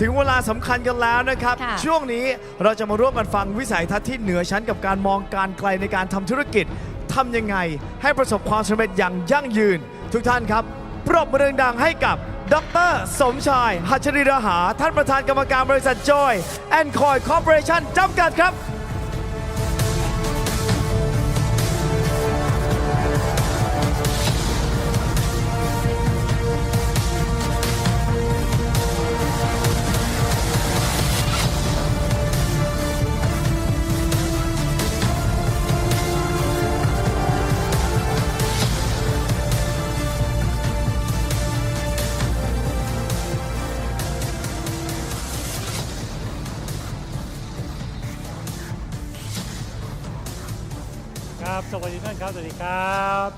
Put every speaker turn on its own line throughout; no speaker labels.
ถึงเวลาสำคัญกันแล้วนะครับ
ค่ะ
ช่วงนี้เราจะมาร่วมกันฟังวิสัยทัศน์ที่เหนือชั้นกับการมองการไกลในการทำธุรกิจทำยังไง ให้ประสบความสำเร็จอย่างยั่งยืน ทุกท่านครับ ปรบมือดังๆให้กับดรสมชาย หัชริรหา ท่านประธานกรรมการบริษัทจอยแอนคอยคอร์ปอเรชั่นจำกัดครับ
สวัสดีครับ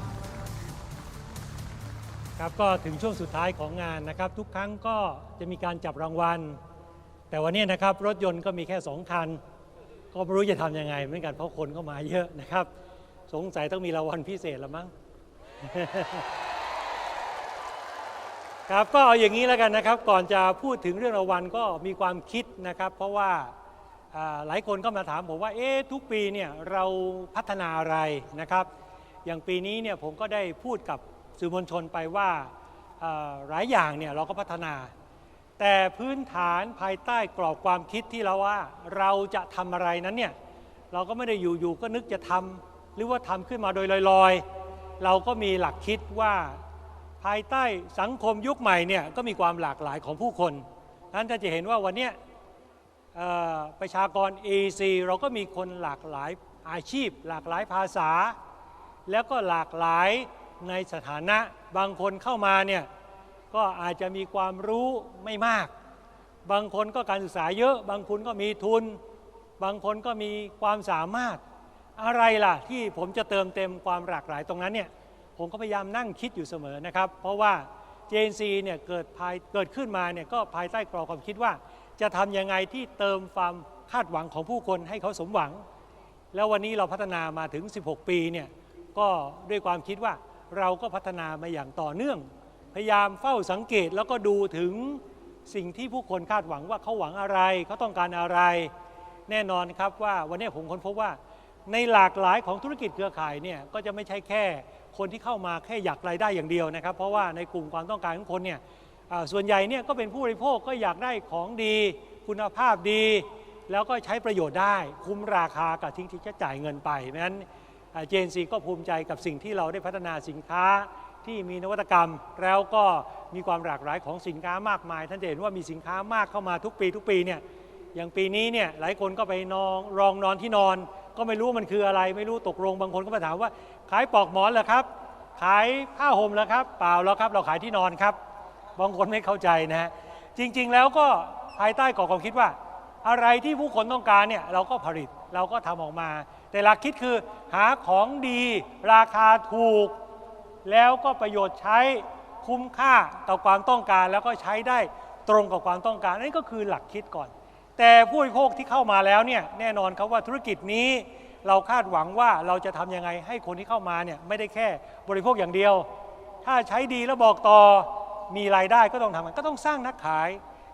ครับก็ถึงช่วงสุดท้ายของงานนะครับ ทุกครั้งก็จะมีการจับรางวัล แต่วันนี้นะครับรถยนต์ก็มีแค่สองคัน ก็ไม่รู้จะทำยังไงเหมือนกันเพราะคนก็มาเยอะนะครับ สงสัยต้องมีรางวัลพิเศษละมั้งครับก็เอาอย่างนี้แล้วกันนะครับ ก่อนจะพูดถึงเรื่องรางวัลก็มีความคิดนะครับ เพราะว่าหลายคนก็มาถามผมว่าเอ๊ะทุกปีเนี่ยเราพัฒนาอะไรนะครับ อย่างปีนี้เนี่ยผมก็ได้พูดกับสื่อมวลชนไปว่าหลายอย่างเนี่ยเราก็พัฒนา แต่พื้นฐานภายใต้กรอบความคิดที่เราว่าเราจะทำอะไรนั้นเนี่ยเราก็ไม่ได้อยู่ๆก็นึกจะทำหรือว่าทำขึ้นมาโดยลอยๆ เราก็มีหลักคิดว่าภายใต้สังคมยุคใหม่เนี่ยก็มีความหลากหลายของผู้คนนั้นถ้าจะเห็นว่าวันนี้ประชากร AEC เราก็มีคนหลากหลายอาชีพ หลากหลายภาษา แล้วก็หลากหลายในสถานะบางคนเข้ามาเนี่ยก็อาจจะมีความรู้ไม่มาก บางคนก็การศึกษาเยอะ บางคนก็มีทุน บางคนก็มีความสามารถ อะไรล่ะที่ผมจะเติมเต็มความหลากหลายตรงนั้นเนี่ยผมก็พยายามนั่งคิดอยู่เสมอนะครับ เพราะว่า JNC เนี่ยเกิดภายเกิดขึ้นมาเนี่ยก็ภายใต้กรอบความคิดว่า จะทำยังไงที่เติมความคาดหวังของผู้คนให้เขาสมหวัง แล้ววันนี้เราพัฒนามาถึง 16 ปีเนี่ย ก็ด้วยความคิดว่าเราก็พัฒนามาอย่างต่อเนื่อง พยายามเฝ้าสังเกตแล้วก็ดูถึงสิ่งที่ผู้คนคาดหวังว่าเขาหวังอะไร เขาต้องการอะไร แน่นอนครับว่าวันนี้ผมค้นพบว่าในหลากหลายของธุรกิจเครือข่ายเนี่ยก็จะไม่ใช่แค่คนที่เข้ามาแค่อยากรายได้อย่างเดียวนะครับ เพราะว่าในกลุ่มความต้องการของคนเนี่ยส่วนใหญ่เนี่ยก็เป็นผู้บริโภคก็อยากได้ของดี คุณภาพดี แล้วก็ใช้ประโยชน์ได้ คุ้มราคากับทิ้งที่จะจ่ายเงินไปเพราะฉะนั้น เจนซีก็ภูมิใจกับสิ่งที่เราได้พัฒนาสินค้าที่มีนวัตกรรม แล้วก็มีความหลากหลายของสินค้ามากมาย ท่านจะเห็นว่ามีสินค้ามากเข้ามาทุกปีทุกปีเนี่ยอย่างปีนี้เนี่ยหลายคนก็ไปนอนรองนอนที่นอน ก็ไม่รู้มันคืออะไร ไม่รู้ตกลงบางคนก็มาถามว่าขายปลอกหมอนเหรอครับ ขายผ้าห่มเหรอครับ เปล่าแล้วครับเราขายที่นอนครับบางคนไม่เข้าใจนะฮะจริงๆแล้วก็ภายใต้กรอบความคิดว่า อะไรที่ผู้คนต้องการเนี่ยเราก็ผลิต เราก็ทำออกมา แต่หลักคิดคือหาของดีราคาถูก แล้วก็ประโยชน์ใช้คุ้มค่าต่อความต้องการ แล้วก็ใช้ได้ตรงกับความต้องการนั่นก็คือหลักคิดก่อน แต่ผู้บริโภคที่เข้ามาแล้วเนี่ยแน่นอนครับว่าธุรกิจนี้เราคาดหวังว่าเราจะทำยังไงให้คนที่เข้ามาเนี่ยไม่ได้แค่บริโภคอย่างเดียว ถ้าใช้ดีแล้วบอกต่อมีรายได้ก็ต้องทำก็ต้องสร้างนักขาย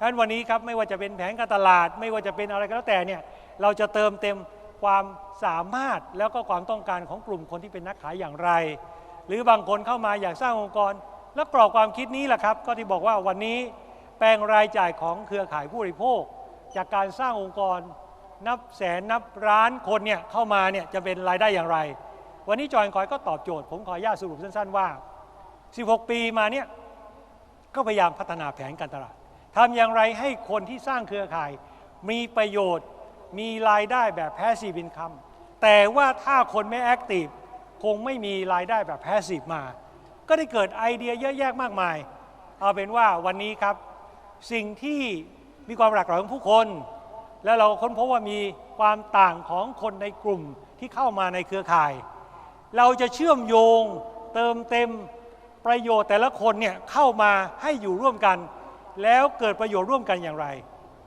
ดังนั้นวันนี้ครับไม่ว่าจะเป็นแผนการตลาด ไม่ว่าจะเป็นอะไรก็แล้วแต่เนี่ยเราจะเติมเต็มความสามารถแล้วก็ความต้องการของกลุ่มคนที่เป็นนักขายอย่างไร หรือบางคนเข้ามาอยากสร้างองค์กร แล้วกรอบความคิดนี้แหละครับ ก็ที่บอกว่าวันนี้แปลงรายจ่ายของเครือข่ายผู้บริโภค จากการสร้างองค์กร นับแสนนับล้านคนเนี่ยเข้ามาเนี่ยจะเป็นรายได้อย่างไร วันนี้จอยคอยก็ตอบโจทย์ผมขออนุญาตสรุปสั้นๆว่า 16 ปีมาเนี่ยก็พยายามพัฒนาแผนการตลาด ทำอย่างไรให้คนที่สร้างเครือข่าย มีประโยชน์มีรายได้แบบแพสซีฟอินคัมแต่ว่าถ้าคนไม่แอคทีฟคงไม่มีรายได้แบบแพสซีฟมา ก็ได้เกิดไอเดียเยอะแยะมากมาย เอาเป็นว่าวันนี้ครับ สิ่งที่มีความหลากหลายของผู้คน แล้วเราค้นพบว่ามีความต่างของคนในกลุ่มที่เข้ามาในเครือข่าย เราจะเชื่อมโยงเติมเต็มประโยชน์แต่ละคนเนี่ยเข้ามาให้อยู่ร่วมกัน แล้วเกิดประโยชน์ร่วมกันอย่างไร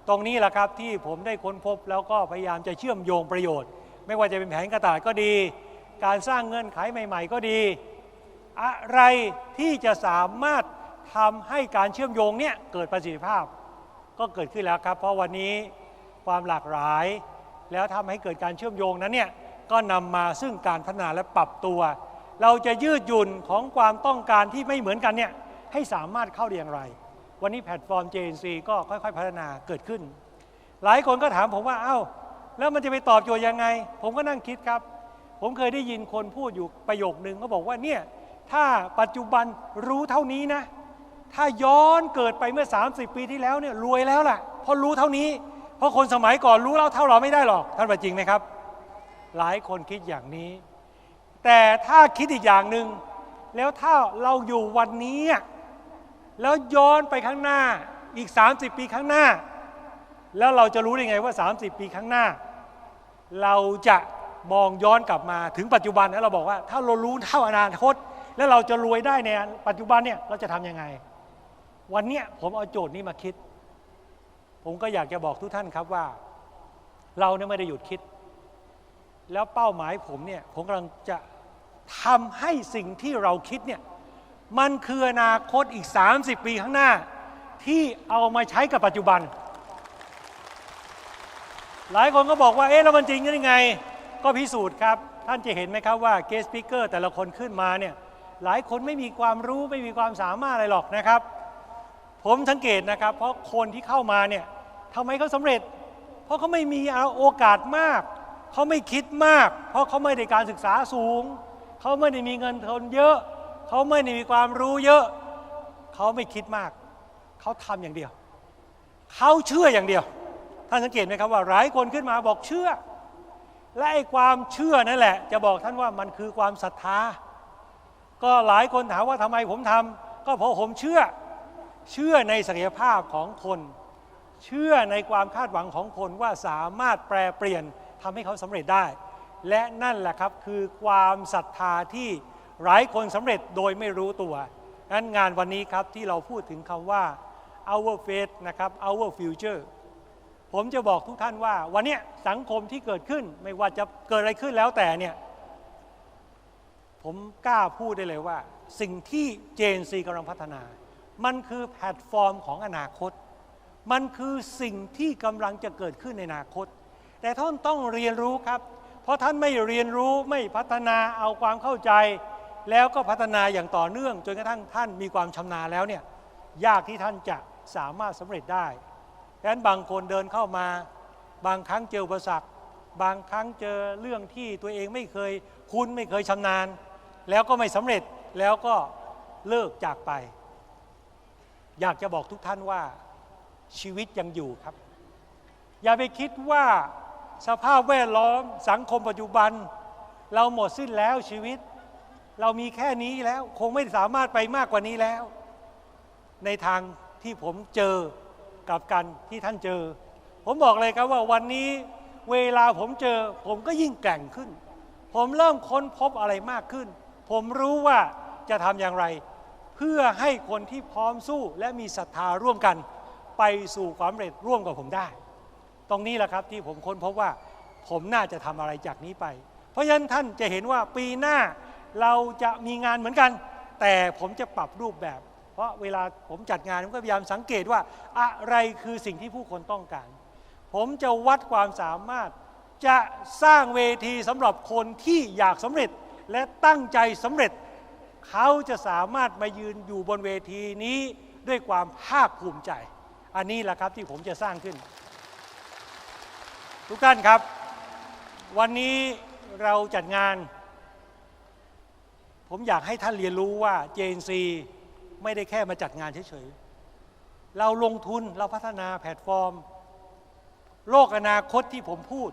ตรงนี้แหละครับที่ผมได้ค้นพบแล้วก็พยายามจะเชื่อมโยงประโยชน์ ไม่ว่าจะเป็นแผนการตลาดก็ดี การสร้างเงื่อนไขใหม่ ๆ ก็ดี อะไรที่จะสามารถทำให้การเชื่อมโยงเนี่ยเกิดประสิทธิภาพ ก็เกิดขึ้นแล้วครับ เพราะวันนี้ความหลากหลาย แล้วทำให้เกิดการเชื่อมโยงนั้นเนี่ยก็นำมาซึ่งการพัฒนาและปรับตัว เราจะยืดหยุ่นของความต้องการที่ไม่เหมือนกันเนี่ยให้สามารถเข้าได้อย่างไร วันนี้แพลตฟอร์ม JNC ก็ค่อยๆ พัฒนาเกิดขึ้น หลายคนก็ถามผมว่าเอ้า แล้วมันจะไปตอบโจทย์ยังไง ผมก็นั่งคิดครับ ผมเคยได้ยินคนพูดอยู่ประโยคนึงเขาบอกว่าเนี่ยถ้าปัจจุบันรู้เท่านี้นะ ถ้าย้อนเกิดไปเมื่อ 30 ปีที่แล้วเนี่ยรวยแล้วล่ะเพราะรู้เท่านี้ เพราะคนสมัยก่อนรู้แล้วเท่าเราไม่ได้หรอกท่านว่าจริงไหมครับ หลายคนคิดอย่างนี้ แต่ถ้าคิดอีกอย่างหนึ่งแล้วถ้าเราอยู่วันนี้ แล้วย้อนไปข้างหน้าอีก 30 ปีข้างหน้า แล้วเราจะรู้ได้ไงว่า 30 ปีข้างหน้า เราจะมองย้อนกลับมาถึงปัจจุบันแล้วเราบอกว่า ถ้าเรารู้เท่าอนาคต แล้วเราจะรวยได้ในปัจจุบันเนี่ยเราจะทำยังไง วันเนี้ยผมเอาโจทย์นี้มาคิด ผมก็อยากจะบอกทุกท่านครับว่า เราเนี่ยไม่ได้หยุดคิด แล้วเป้าหมายผมเนี่ยผมกำลังจะทำให้สิ่งที่เราคิดเนี่ย มันคืออนาคตอีก 30 ปีข้างหน้า ที่เอามาใช้กับปัจจุบัน หลายคนก็บอกว่า เอ๊ะ แล้วมันจริงยังไง ก็พิสูจน์ครับ ท่านจะเห็นไหมครับว่าเกสปิเกอร์แต่ละคนขึ้นมาเนี่ย หลายคนไม่มีความรู้ไม่มีความสามารถอะไรหรอกนะครับ ผมสังเกตนะครับ เพราะคนที่เข้ามาเนี่ยทำไมเขาสำเร็จ เพราะเขาไม่มีโอกาสมาก เขาไม่คิดมาก เพราะเขาไม่ได้การศึกษาสูง เขาไม่ได้มีเงินทุนเยอะ เขาไม่ได้มีความรู้เยอะ เขาไม่คิดมาก เขาทำอย่างเดียว เขาเชื่ออย่างเดียว ท่านสังเกตไหมครับว่าหลายคนขึ้นมาบอกเชื่อ และไอ้ความเชื่อนั่นแหละ จะบอกท่านว่ามันคือความศรัทธา ก็หลายคนถามว่าทำไมผมทำก็เพราะผมเชื่อ เชื่อในศักยภาพของคน เชื่อในความคาดหวังของคนว่าสามารถแปลเปลี่ยนทำให้เขาสำเร็จได้ และนั่นแหละครับคือความศรัทธาที่ หลายคนสำเร็จโดยไม่รู้ตัวนั้นงานวันนี้ครับที่เราพูดถึงคำว่า our faith นะครับ our future ผมจะบอกทุกท่านว่า วันนี้สังคมที่เกิดขึ้นไม่ว่าจะเกิดอะไรขึ้นแล้วแต่เนี่ย ผมกล้าพูดได้เลยว่า สิ่งที่ JNC กำลังพัฒนา มันคือแพลตฟอร์มของอนาคต มันคือสิ่งที่กำลังจะเกิดขึ้นในอนาคต แต่ท่านต้องเรียนรู้ครับ เพราะท่านไม่เรียนรู้ไม่พัฒนาเอาความเข้าใจ แล้วก็พัฒนาอย่างต่อเนื่องจนกระทั่งท่านมีความชำนาญแล้วเนี่ยยากที่ท่านจะสามารถสำเร็จได้ดังนั้นบางคนเดินเข้ามา บางครั้งเจออุปสรรคบางครั้งเจอเรื่องที่ตัวเองไม่เคยคุ้นไม่เคยชำนาญ แล้วก็ไม่สำเร็จแล้วก็เลิกจากไป อยากจะบอกทุกท่านว่าชีวิตยังอยู่ครับ อย่าไปคิดว่าสภาพแวดล้อมสังคมปัจจุบัน เราหมดสิ้นแล้วชีวิต เรามีแค่นี้แล้วคงไม่สามารถไปมากกว่านี้แล้ว ในทางที่ผมเจอกับกันที่ท่านเจอ ผมบอกเลยครับว่าวันนี้เวลาผมเจอ ผมก็ยิ่งแกร่งขึ้น ผมเริ่มค้นพบอะไรมากขึ้น ผมรู้ว่าจะทำอย่างไร เพื่อให้คนที่พร้อมสู้และมีศรัทธาร่วมกัน ไปสู่ความสำเร็จร่วมกับผมได้ ตรงนี้แหละครับที่ผมค้นพบว่า ผมน่าจะทำอะไรจากนี้ไป เพราะฉะนั้นท่านจะเห็นว่าปีหน้า เราจะมีงานเหมือนกัน แต่ผมจะปรับรูปแบบ เพราะเวลาผมจัดงานผมก็พยายามสังเกตว่า อะไรคือสิ่งที่ผู้คนต้องการ ผมจะวัดความสามารถจะสร้างเวทีสำหรับคนที่อยากสำเร็จและตั้งใจสำเร็จ เขาจะสามารถมายืนอยู่บนเวทีนี้ด้วยความภาคภูมิใจ อันนี้แหละครับที่ผมจะสร้างขึ้น ทุกท่านครับ วันนี้เราจัดงาน ผมอยากให้ท่านเรียนรู้ว่า JNC ไม่ได้แค่มาจัดงานเฉยๆ เราลงทุนเราพัฒนาแพลตฟอร์ม โลกอนาคตที่ผมพูด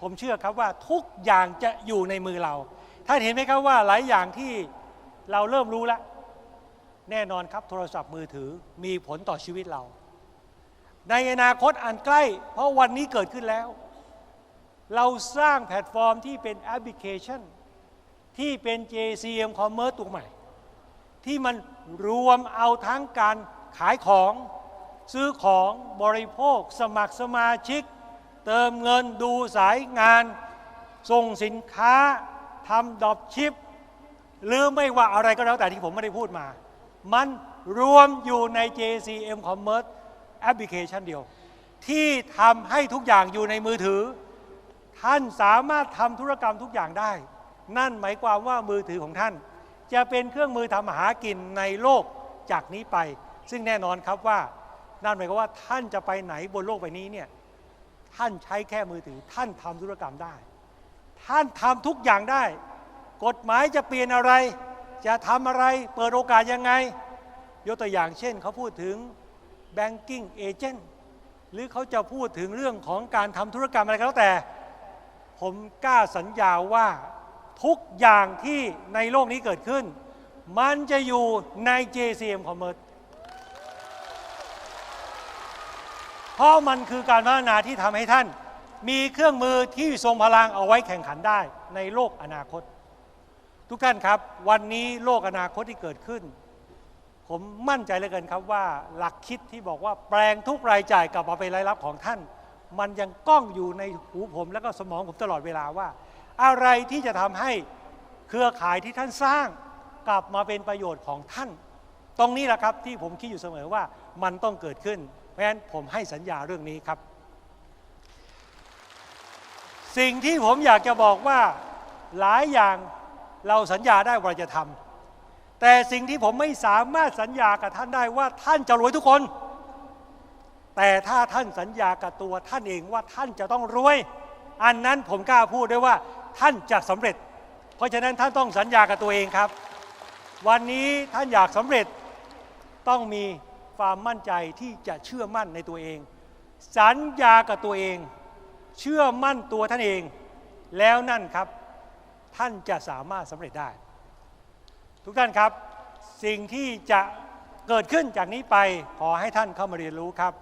ผมเชื่อครับว่าทุกอย่างจะอยู่ในมือเรา ท่านเห็นไหมครับว่าหลายอย่างที่เราเริ่มรู้แล้ว แน่นอนครับโทรศัพท์มือถือมีผลต่อชีวิตเรา ในอนาคตอันใกล้ เพราะวันนี้เกิดขึ้นแล้ว เราสร้างแพลตฟอร์มที่เป็นแอปพลิเคชัน ที่เป็น JCM Commerce ตัวใหม่ ที่มันรวมเอาทั้งการขายของ ซื้อของบริโภค สมัครสมาชิก เติมเงินดูสายงาน ส่งสินค้าทำดอปชิป หรือไม่ว่าอะไรก็แล้วแต่ที่ผมไม่ได้พูดมา มันรวมอยู่ใน JCM Commerce แอปพลิเคชันเดียว ที่ทำให้ทุกอย่างอยู่ในมือถือ ท่านสามารถทำธุรกรรมทุกอย่างได้ นั่นหมายความว่ามือถือของท่าน จะเป็นเครื่องมือทำหากินในโลกจากนี้ไป ซึ่งแน่นอนครับว่านั่นหมายความว่าท่านจะไปไหนบนโลกใบนี้เนี่ยท่านใช้แค่มือถือ ท่านทำธุรกรรมได้ ท่านทำทุกอย่างได้ กฎหมายจะเปลี่ยนอะไร จะทำอะไรเปิดโอกาสยังไง ยกตัวอย่างเช่นเขาพูดถึง banking agent หรือเขาจะพูดถึงเรื่องของการทำธุรกรรมอะไรก็แล้วแต่ ผมกล้าสัญญาว่า ทุกอย่างที่ในโลกนี้เกิดขึ้น มันจะอยู่ใน JCM Commerce เพราะมันคือการพัฒนาที่ทำให้ท่าน มีเครื่องมือที่ทรงพลังเอาไว้แข่งขันได้ในโลกอนาคต ทุกท่านครับ วันนี้โลกอนาคตที่เกิดขึ้น ผมมั่นใจเหลือเกินครับว่าหลักคิดที่บอกว่าแปลงทุกรายจ่ายกลับมาเป็นรายรับของท่าน มันยังก้องอยู่ในหูผมและก็สมองผมตลอดเวลาว่า อะไรที่จะทำให้เครือข่ายที่ท่านสร้างกลับมาเป็นประโยชน์ของท่าน ตรงนี้แหละครับที่ผมคิดอยู่เสมอว่ามันต้องเกิดขึ้น เพราะฉะนั้นผมให้สัญญาเรื่องนี้ครับ สิ่งที่ผมอยากจะบอกว่าหลายอย่างเราสัญญาได้ว่าจะทำแต่สิ่งที่ผมไม่สามารถสัญญากับท่านได้ว่าท่านจะรวยทุกคน แต่ถ้าท่านสัญญากับตัวท่านเองว่าท่านจะต้องรวย อันนั้นผมกล้าพูดได้ว่า ท่านจะสำเร็จ เพราะฉะนั้นท่านต้องสัญญากับตัวเองครับ วันนี้ท่านอยากสำเร็จต้องมีความมั่นใจที่จะเชื่อมั่นในตัวเอง สัญญากับตัวเอง เชื่อมั่นตัวท่านเอง แล้วนั่นครับ ท่านจะสามารถสำเร็จได้ ทุกท่านครับ สิ่งที่จะเกิดขึ้นจากนี้ไปขอให้ท่านเข้ามาเรียนรู้ครับ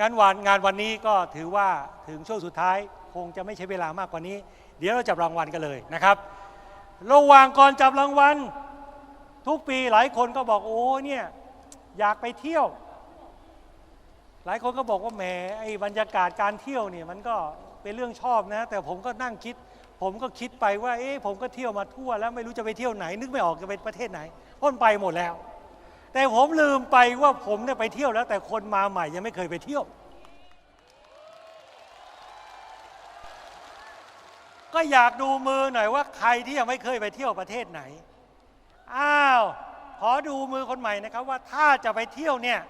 งานวันงานวันนี้ก็ถือว่าถึงช่วงสุดท้ายคงจะไม่ใช้เวลามากกว่านี้ เดี๋ยวเราจับรางวัลกันเลยนะครับ ระหว่างก่อนจับรางวัล ทุกปีหลายคนก็บอกโอ้เนี่ยอยากไปเที่ยว หลายคนก็บอกว่าแหมไอ้บรรยากาศการเที่ยวเนี่ยมันก็เป็นเรื่องชอบนะ แต่ผมก็นั่งคิด ผมก็คิดไปว่าเอ๊ะผมก็เที่ยวมาทั่ว แล้วไม่รู้จะไปเที่ยวไหน นึกไม่ออกจะไปประเทศไหนพราะมันไปหมดแล้ว แต่ผมลืมไปว่าผมเนี่ยไปเที่ยวแล้ว แต่คนมาใหม่ยังไม่เคยไปเที่ยว ก็อยากดูมือหน่อยว่าใครที่ยังไม่เคยไปเที่ยวประเทศไหน อ้าว ขอดูมือคนใหม่นะครับว่าถ้าจะไปเที่ยวเนี่ย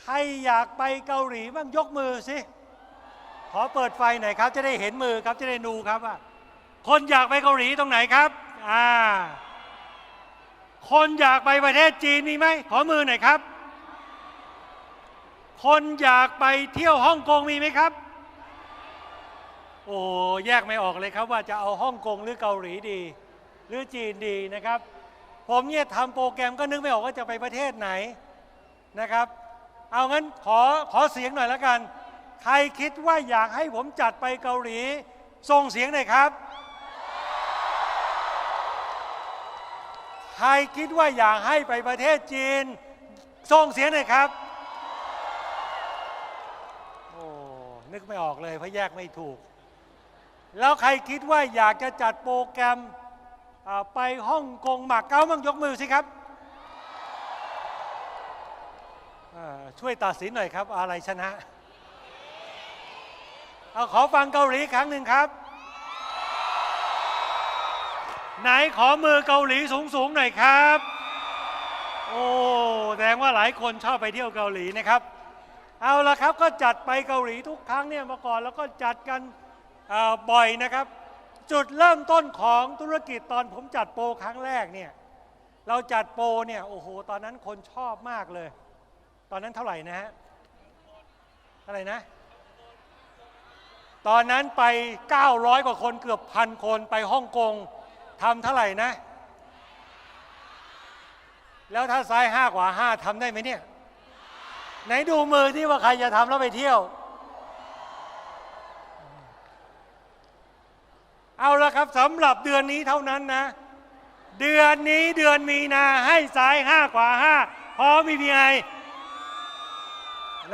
ใครอยากไปเกาหลีบ้างยกมือสิ ขอเปิดไฟหน่อยครับ จะได้เห็นมือครับจะได้ดูครับว่า คนอยากไปเกาหลีตรงไหนครับ อ่า คนอยากไปประเทศจีนมีไหม ขอมือหน่อยครับ คนอยากไปเที่ยวฮ่องกงมีไหมครับ โอ้แยกไม่ออกเลยครับว่าจะเอาฮ่องกงหรือเกาหลีดี หรือจีนดีนะครับ ผมเนี่ยทำโปรแกรมก็นึกไม่ออกว่าจะไปประเทศไหนนะครับ เอางั้นขอขอเสียงหน่อยแล้วกัน ใครคิดว่าอยากให้ผมจัดไปเกาหลีส่งเสียงหน่อยครับ ใครคิดว่าอยากให้ไปประเทศจีนส่งเสียงหน่อยครับโอ้นึกไม่ออกเลยเพราะแยกไม่ถูก แล้วใครคิดว่าอยากจะจัดโปรแกรมไปฮ่องกงหมากเก๊ามั่งยกมือสิครับ ช่วยตัดสินหน่อยครับ อะไรชนะเอาขอฟังเกาหลีครั้งหนึ่งครับ ไหนขอมือเกาหลีสูงๆหน่อยครับ โอ้แสดงว่าหลายคนชอบไปเที่ยวเกาหลีนะครับ เอาละครับก็จัดไปเกาหลีทุกครั้งเนี่ยมาก่อนแล้วก็จัดกัน อ่าบ่อยนะครับ จุดเริ่มต้นของธุรกิจตอนผมจัดโปรครั้งแรกเนี่ยเราจัดโปรเนี่ยโอ้โหตอนนั้นคนชอบมากเลย ตอนนั้นเท่าไหร่นะฮะเท่าไหร่นะ ตอนนั้นไป 900 กว่าคนเกือบพันคนไปฮ่องกงทำเท่าไหร่นะ แล้วถ้าซ้ายห้ากว่าห้าทำได้ไหมเนี่ย ไหนดูมือที่ว่าใครจะทำแล้วไปเที่ยว เอาละครับสำหรับเดือนนี้เท่านั้นนะ เดือนนี้เดือนมีนาให้ซ้ายห้ากว่าห้าพร้อมมีพีไอ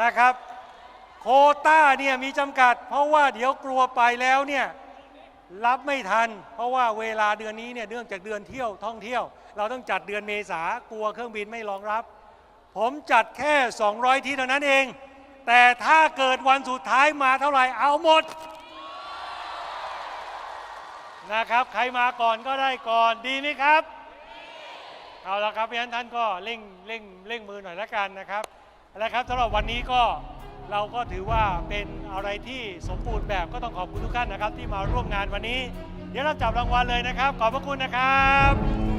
นะครับ โคต้าเนี่ยมีจำกัด เพราะว่าเดี๋ยวกลัวไปแล้วเนี่ยรับไม่ทัน เพราะว่าเวลาเดือนนี้เนี่ยเนื่องจากเดือนเที่ยวท่องเที่ยว เราต้องจัดเดือนเมษากลัวเครื่องบินไม่รองรับผผมจัดแค่ 200 ที่เท่านั้นเอง แต่ถ้าเกิดวันสุดท้ายมาเท่าไหร่เอาหมด นะครับ ใครมาก่อนก็ได้ก่อนดีไหมครับ เอาละครับเพราะฉะนั้นท่านก็เร่งเร่งเร่งมือหน่อยละกันนะครับนะครับสำหรับวันนี้ก็เราก็ถือว่าเป็นอะไรที่สมบูรณ์แบบก็ต้องขอบคุณทุกท่านนะครับ ที่มาร่วมงานวันนี้ เดี๋ยวเราจับรางวัลเลยนะครับ ขอบพระคุณนะครับ